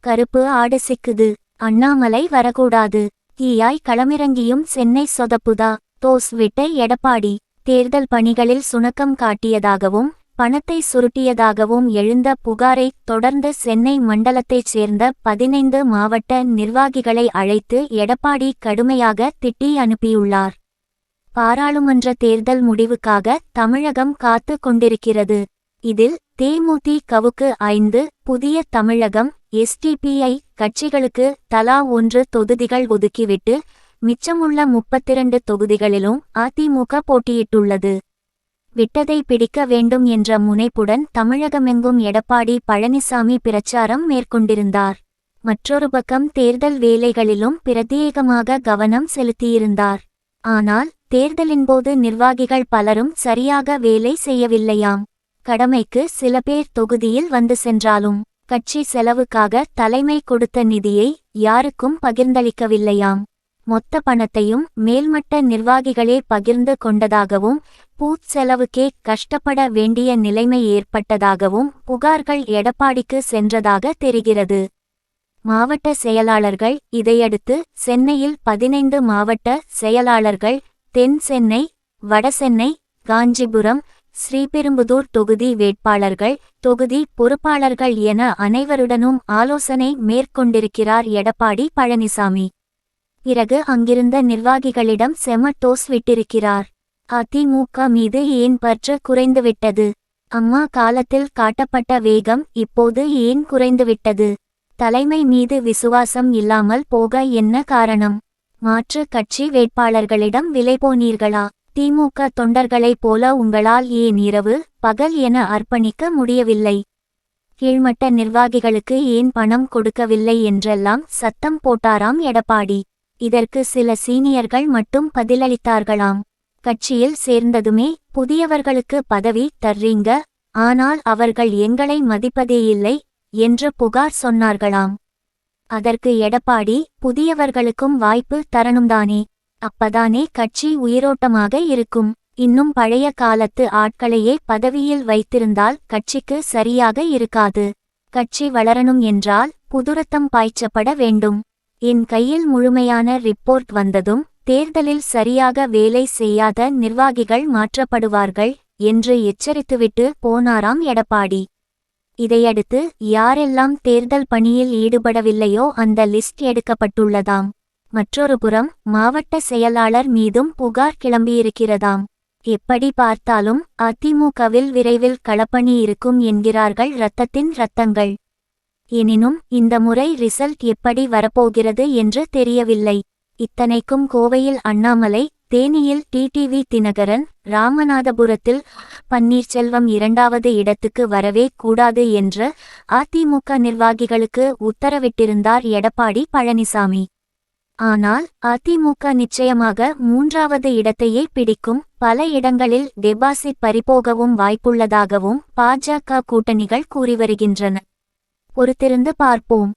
கருப்பு ஆடு சிக்குது. அண்ணாமலை வரக்கூடாது. தீயாய் களமிறங்கியும் சென்னை சொதப்புதா. தோஸ் விட்ட எடப்பாடி. தேர்தல் பணிகளில் சுணக்கம் காட்டியதாகவும் பணத்தை சுருட்டியதாகவும் எழுந்த புகாரை தொடர்ந்து சென்னை மண்டலத்தைச் சேர்ந்த பதினைந்து மாவட்ட நிர்வாகிகளை அழைத்து எடப்பாடி கடுமையாக திட்டி அனுப்பியுள்ளார். பாராளுமன்ற தேர்தல் முடிவுக்காக தமிழகம் காத்து கொண்டிருக்கிறது. இதில் தேமுதிகவுக்கு ஐந்து புதிய தமிழகம் எஸ்டிபிஐ கட்சிகளுக்கு தலா ஒன்று தொகுதிகள் ஒதுக்கிவிட்டு மிச்சமுள்ள முப்பத்திரண்டு தொகுதிகளிலும் அதிமுக போட்டியிட்டுள்ளது. விட்டதை பிடிக்க வேண்டும் என்ற முனைப்புடன் தமிழகமெங்கும் எடப்பாடி பழனிசாமி பிரச்சாரம் மேற்கொண்டிருந்தார். மற்றொரு பக்கம் தேர்தல் வேலைகளிலும் பிரத்யேகமாக கவனம் செலுத்தியிருந்தார். ஆனால் தேர்தலின்போது நிர்வாகிகள் பலரும் சரியாக வேலை செய்யவில்லையாம். கடமைக்கு சில பேர் தொகுதியில் வந்து சென்றாலும் கட்சி செலவுக்காக தலைமை கொடுத்த நிதியை யாருக்கும் பகிர்ந்தளிக்கவில்லையாம். மொத்த பணத்தையும் மேல்மட்ட நிர்வாகிகளே பகிர்ந்து கொண்டதாகவும் பூத் செலவுக்கே கஷ்டப்பட வேண்டிய நிலைமை ஏற்பட்டதாகவும் புகார்கள் எடப்பாடிக்கு சென்றதாக தெரிகிறது. மாவட்ட செயலாளர்கள் இதையடுத்து சென்னையில் பதினைந்து மாவட்ட செயலாளர்கள் தென் சென்னை வடசென்னை காஞ்சிபுரம் ஸ்ரீபெரும்புதூர் தொகுதி வேட்பாளர்கள் தொகுதி பொறுப்பாளர்கள் என அனைவருடனும் ஆலோசனை மேற்கொண்டிருக்கிறார் எடப்பாடி பழனிசாமி. பிறகு அங்கிருந்த நிர்வாகிகளிடம் செம டோஸ் விட்டிருக்கிறார். அதிமுக மீது ஏன் பற்று குறைந்துவிட்டது? அம்மா காலத்தில் காட்டப்பட்ட வேகம் இப்போது ஏன் குறைந்துவிட்டது? தலைமை மீது விசுவாசம் இல்லாமல் போக என்ன காரணம்? மாற்று கட்சி வேட்பாளர்களிடம் விலை போனீர்களா? திமுக தொண்டர்களைப் போல உங்களால் ஏன் இரவு பகல் என அர்ப்பணிக்க முடியவில்லை? கீழ்மட்ட நிர்வாகிகளுக்கு ஏன் பணம் கொடுக்கவில்லை என்றெல்லாம் சத்தம் போட்டாராம் எடப்பாடி. இதற்கு சில சீனியர்கள் மட்டும் பதிலளித்தார்களாம். கட்சியில் சேர்ந்ததுமே புதியவர்களுக்கு பதவி தர்றீங்க ஆனால் அவர்கள் எங்களை மதிப்பதேயில்லை என்று புகார் சொன்னார்களாம். அதற்கு எடப்பாடி புதியவர்களுக்கும் வாய்ப்பு தரணும்தானே? அப்பதானே கட்சி உயிரோட்டமாக இருக்கும். இன்னும் பழைய காலத்து ஆட்களையே பதவியில் வைத்திருந்தால் கட்சிக்கு சரியாக இருக்காது. கட்சி வளரணும் என்றால் புதுரத்தம் பாய்ச்சப்பட வேண்டும். என் கையில் முழுமையான ரிப்போர்ட் வந்ததும் தேர்தலில் சரியாக வேலை செய்யாத நிர்வாகிகள் மாற்றப்படுவார்கள் என்று எச்சரித்துவிட்டு போனாராம் எடப்பாடி. இதையடுத்து யாரெல்லாம் தேர்தல் பணியில் ஈடுபடவில்லையோ அந்த லிஸ்ட் எடுக்கப்பட்டுள்ளதாம். மற்றொரு புறம் மாவட்ட செயலாளர் மீதும் புகார் கிளம்பியிருக்கிறதாம். எப்படி பார்த்தாலும் அதிமுகவில் விரைவில் களப்பணி இருக்கும் என்கிறார்கள் இரத்தத்தின் இரத்தங்கள். எனினும் இந்த முறை ரிசல்ட் எப்படி வரப்போகிறது என்று தெரியவில்லை. இத்தனைக்கும் கோவையில் அண்ணாமலை தேனியில் டிடிவி தினகரன் ராமநாதபுரத்தில் பன்னீர்செல்வம் இரண்டாவது இடத்துக்கு வரவே கூடாது என்று அதிமுக நிர்வாகிகளுக்கு உத்தரவிட்டிருந்தார் எடப்பாடி பழனிசாமி. ஆனால் அதிமுக நிச்சயமாக மூன்றாவது இடத்தையே பிடிக்கும். பல இடங்களில் டெபாசிட் பறிபோகவும் வாய்ப்புள்ளதாகவும் பாஜக கூட்டணிகள் கூறி வருகின்றன. பொறுத்திருந்து பார்ப்போம்.